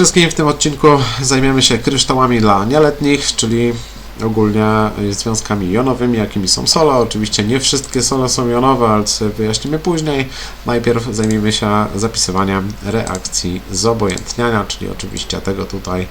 Wszystkim w tym odcinku zajmiemy się kryształami dla nieletnich, czyli ogólnie y, związkami jonowymi, jakimi są solo. Oczywiście nie wszystkie solo są jonowe, ale wyjaśnimy później. Najpierw zajmiemy się zapisywaniem reakcji zobojętniania, czyli oczywiście tego tutaj,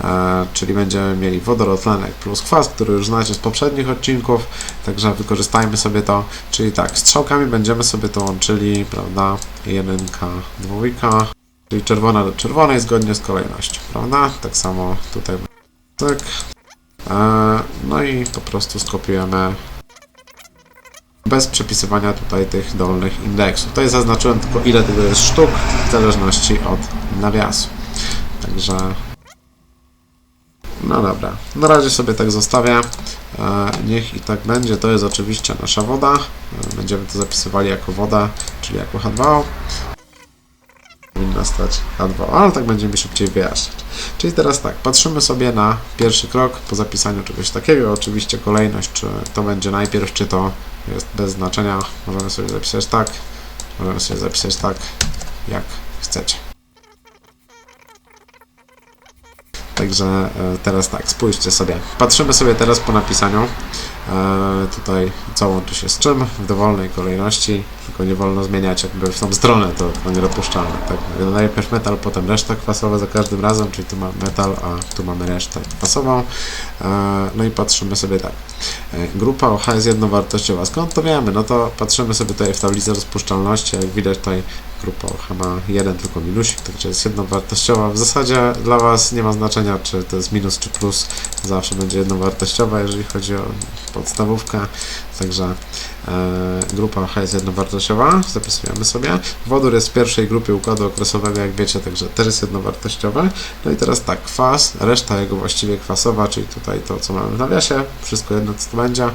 e, czyli będziemy mieli wodorotlenek plus kwas, który już znacie z poprzednich odcinków, także wykorzystajmy sobie to, czyli tak, strzałkami będziemy sobie to łączyli, prawda, jedynka, dwójka, Czyli czerwona do czerwonej zgodnie z kolejnością, prawda? Tak samo tutaj. Tak. E, no i po prostu skopiujemy bez przepisywania tutaj tych dolnych indeksów. Tutaj zaznaczyłem tylko ile tego jest sztuk w zależności od nawiasu. Także no dobra, na razie sobie tak zostawię. E, niech i tak będzie. To jest oczywiście nasza woda. E, będziemy to zapisywali jako woda, czyli jako H2O powinna stać H2, ale tak będziemy szybciej wyjaśniać. Czyli teraz tak, patrzymy sobie na pierwszy krok po zapisaniu czegoś takiego. Oczywiście kolejność, czy to będzie najpierw, czy to jest bez znaczenia. Możemy sobie zapisać tak, możemy sobie zapisać tak, jak chcecie. Także e, teraz tak, spójrzcie sobie. Patrzymy sobie teraz po napisaniu. E, tutaj co łączy się z czym w dowolnej kolejności, tylko nie wolno zmieniać jakby w tą stronę, to, to niedopuszczalne. Tak? Najpierw metal, potem reszta kwasowa za każdym razem, czyli tu mamy metal, a tu mamy resztę kwasową. E, no i patrzymy sobie tak. E, grupa OH jest jednowartościowa. Skąd to wiemy? No to patrzymy sobie tutaj w tablicy rozpuszczalności, jak widać tutaj grupa OH ma jeden tylko minusik, także jest jednowartościowa. W zasadzie dla Was nie ma znaczenia, czy to jest minus, czy plus, zawsze będzie jednowartościowa, jeżeli chodzi o podstawówkę, także e, grupa OH jest jednowartościowa, zapisujemy sobie. Wodór jest w pierwszej grupie układu okresowego, jak wiecie, także też jest jednowartościowy. No i teraz tak, kwas, reszta jego właściwie kwasowa, czyli tutaj to, co mamy w nawiasie, wszystko jedno, co to będzie,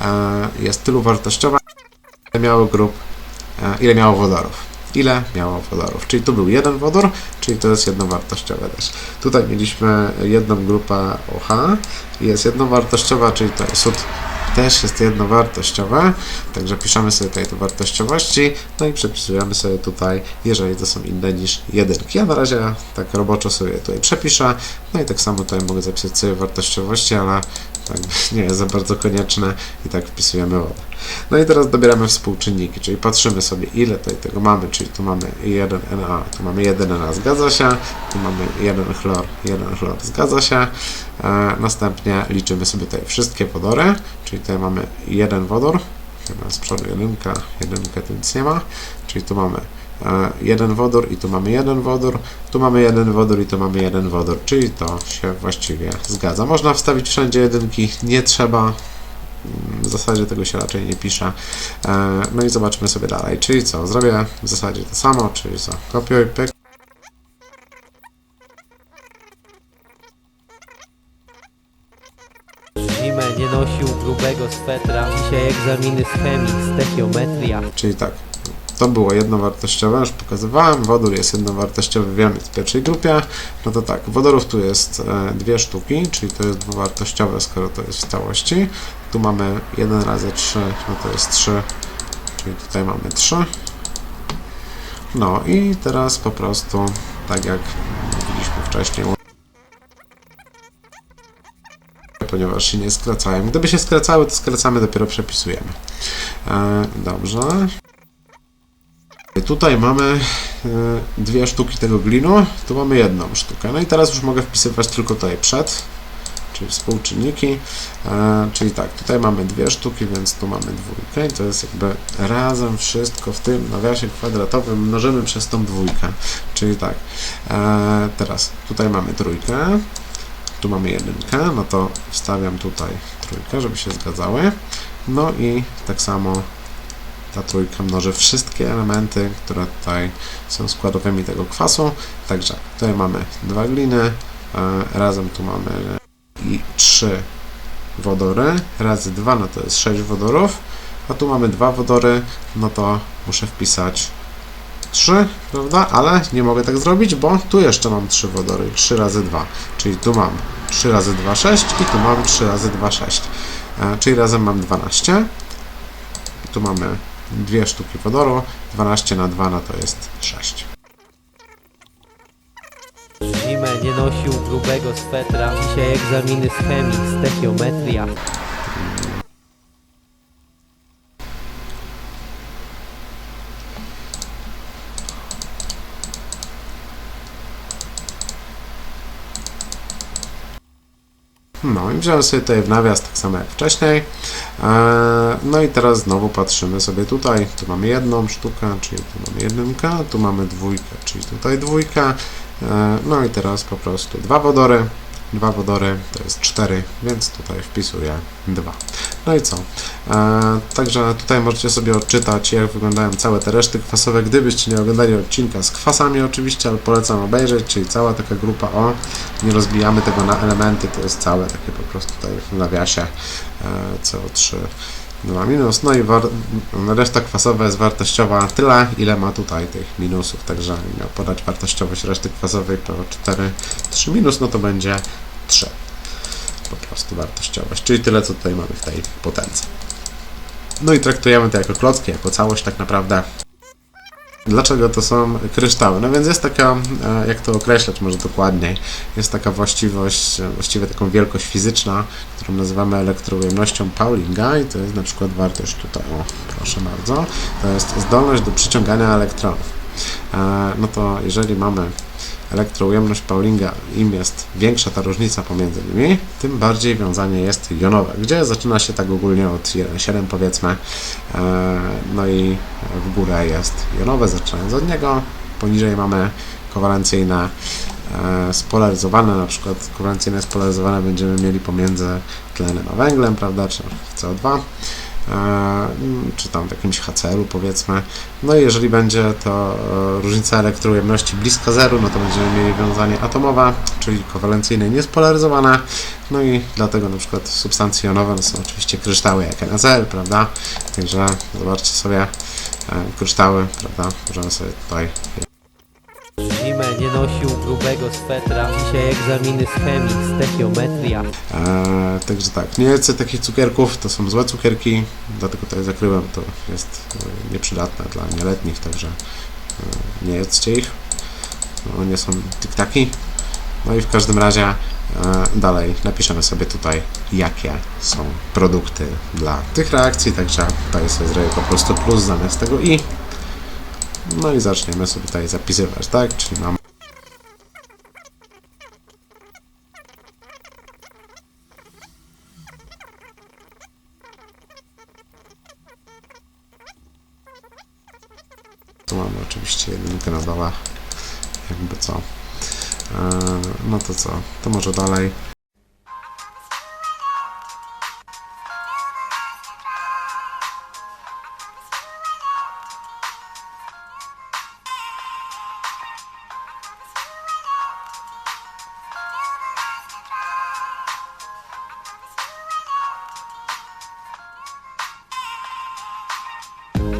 e, jest tylu wartościowa, ile miało grup, e, ile miało wodorów ile miało wodorów. Czyli tu był jeden wodór, czyli to jest jednowartościowe też. Tutaj mieliśmy jedną grupę OH, jest jednowartościowa, czyli to jest też jest jednowartościowe, także piszemy sobie tutaj te wartościowości, no i przepisujemy sobie tutaj, jeżeli to są inne niż jedynki. Ja na razie tak roboczo sobie tutaj przepiszę, no i tak samo tutaj mogę zapisać sobie wartościowości, ale tak nie jest za bardzo konieczne i tak wpisujemy wodę. No i teraz dobieramy współczynniki, czyli patrzymy sobie ile tutaj tego mamy, czyli tu mamy 1 Na, tu mamy 1 Na, zgadza się, tu mamy 1 chlor, 1 chlor, zgadza się. E, następnie liczymy sobie tutaj wszystkie wodory, czyli tutaj mamy jeden wodór, chyba z przodu jedynka, jedynkę tu nic nie ma, czyli tu mamy e, jeden wodór i tu mamy jeden wodór, tu mamy jeden wodór i tu mamy jeden wodór, czyli to się właściwie zgadza. Można wstawić wszędzie jedynki, nie trzeba, w zasadzie tego się raczej nie pisze. E, No i zobaczmy sobie dalej, czyli co, zrobię w zasadzie to samo, czyli co, kopiuj, pyk, Zimę nie nosił grubego swetra. Dzisiaj egzaminy z chemii, stechiometria. Czyli tak, to było jednowartościowe, już pokazywałem, wodór jest jednowartościowy, wiemy w pierwszej grupie, no to tak, wodorów tu jest e, dwie sztuki, czyli to jest dwuwartościowe, skoro to jest w całości. Tu mamy 1 razy 3, no to jest 3, czyli tutaj mamy 3. No i teraz po prostu, tak jak mówiliśmy wcześniej, ponieważ się nie skracają. Gdyby się skracały, to skracamy, dopiero przepisujemy. E, dobrze. Tutaj mamy e, dwie sztuki tego glinu, tu mamy jedną sztukę. No i teraz już mogę wpisywać tylko tutaj przed, czyli współczynniki. E, czyli tak, tutaj mamy dwie sztuki, więc tu mamy dwójkę i to jest jakby razem wszystko w tym nawiasie kwadratowym mnożymy przez tą dwójkę. Czyli tak, e, teraz tutaj mamy trójkę, tu mamy jedynkę, no to wstawiam tutaj trójkę, żeby się zgadzały. No i tak samo ta trójka mnoży wszystkie elementy, które tutaj są składowymi tego kwasu. Także tutaj mamy dwa gliny, e, razem tu mamy i trzy wodory, razy dwa, no to jest sześć wodorów, a tu mamy dwa wodory, no to muszę wpisać 3, prawda? Ale nie mogę tak zrobić, bo tu jeszcze mam 3 wodory, 3 razy 2, czyli tu mam 3 razy 2, 6 i tu mam 3 razy 2, 6, e, czyli razem mam 12. I tu mamy dwie sztuki wodoru, 12 na 2 no to jest 6. Zimę nie nosił grubego swetra Dzisiaj egzaminy z chemii, stechiometria No i wziąłem sobie tutaj w nawias tak samo jak wcześniej. Eee, No i teraz znowu patrzymy sobie tutaj. Tu mamy jedną sztukę, czyli tu mamy jedynkę, tu mamy dwójkę, czyli tutaj dwójkę. Eee, No i teraz po prostu dwa wodory. Dwa wodory to jest cztery, więc tutaj wpisuję dwa. No i co? Eee, Także tutaj możecie sobie odczytać, jak wyglądają całe te reszty kwasowe. Gdybyście nie oglądali odcinka z kwasami oczywiście, ale polecam obejrzeć, czyli cała taka grupa O. Nie rozbijamy tego na elementy, to jest całe takie po prostu tutaj w nawiasie e, CO3 2 minus. No i reszta kwasowa jest wartościowa tyle, ile ma tutaj tych minusów. Także miał podać wartościowość reszty kwasowej to 4, 3 minus, no to będzie 3 po prostu wartościowość, czyli tyle, co tutaj mamy w tej potence. No i traktujemy to jako klocki, jako całość tak naprawdę. Dlaczego to są kryształy? No więc jest taka, e, jak to określać może dokładniej, jest taka właściwość, e, właściwie taką wielkość fizyczna, którą nazywamy elektroujemnością Paulinga i to jest na przykład wartość tutaj, o proszę bardzo, to jest zdolność do przyciągania elektronów. E, No to jeżeli mamy elektroujemność Paulinga, im jest większa ta różnica pomiędzy nimi, tym bardziej wiązanie jest jonowe, gdzie zaczyna się tak ogólnie od 1,7 powiedzmy, E, no i w górę jest jonowe, zaczynając od niego, poniżej mamy kowalencyjne spolaryzowane, na przykład kowalencyjne spolaryzowane będziemy mieli pomiędzy tlenem a węglem, prawda, czy CO2, e, czy tam w jakimś HCl-u powiedzmy. No i jeżeli będzie to e, różnica elektroujemności bliska zeru, no to będziemy mieli wiązanie atomowe, czyli kowalencyjne niespolaryzowane. No i dlatego na przykład substancje jonowe no są oczywiście kryształy jak NaCl, prawda? Także zobaczcie sobie e, kryształy, prawda? Możemy sobie tutaj nosił grubego swetra Dzisiaj egzaminy z chemii, stechiometria E, także tak, nie jedzcie takich cukierków, to są złe cukierki, dlatego tutaj zakryłem, to jest e, nieprzydatne dla nieletnich, także e, nie jedzcie ich. No, nie są tiktaki. No i w każdym razie e, dalej napiszemy sobie tutaj, jakie są produkty dla tych reakcji, także tutaj sobie zrobię po prostu plus zamiast tego i. No i zaczniemy sobie tutaj zapisywać, tak? Czyli mam Tu mamy oczywiście jedynkę na dole, jakby co. Eee, no to co, to może dalej.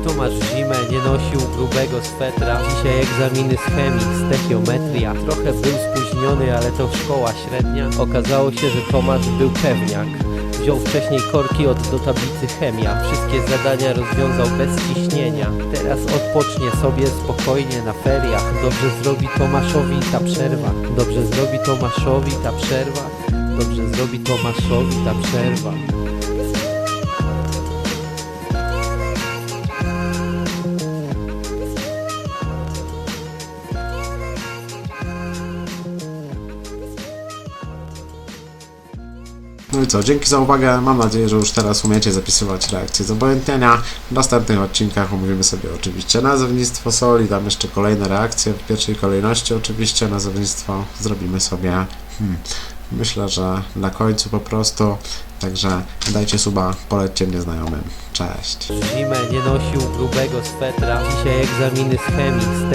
Tomasz zimę nie nosił grubego swetra. Dzisiaj egzaminy z chemii, stechiometria Trochę był spóźniony, ale to szkoła średnia. Okazało się, że Tomasz był pewniak. Wziął wcześniej korki od do tablicy chemia. Wszystkie zadania rozwiązał bez ciśnienia. Teraz odpocznie sobie spokojnie na feriach. Dobrze zrobi Tomaszowi ta przerwa. Dobrze zrobi Tomaszowi ta przerwa. Dobrze zrobi Tomaszowi ta przerwa I co, dzięki za uwagę. Mam nadzieję, że już teraz umiecie zapisywać reakcje z obojętnienia. W następnych odcinkach omówimy sobie oczywiście nazewnictwo soli, tam jeszcze kolejne reakcje w pierwszej kolejności. Oczywiście nazewnictwo zrobimy sobie. Hmm, myślę, że na końcu po prostu. Także dajcie suba, polećcie mnie znajomym. Cześć. Zimę nie nosił grubego swetra Dzisiaj egzaminy z chemii,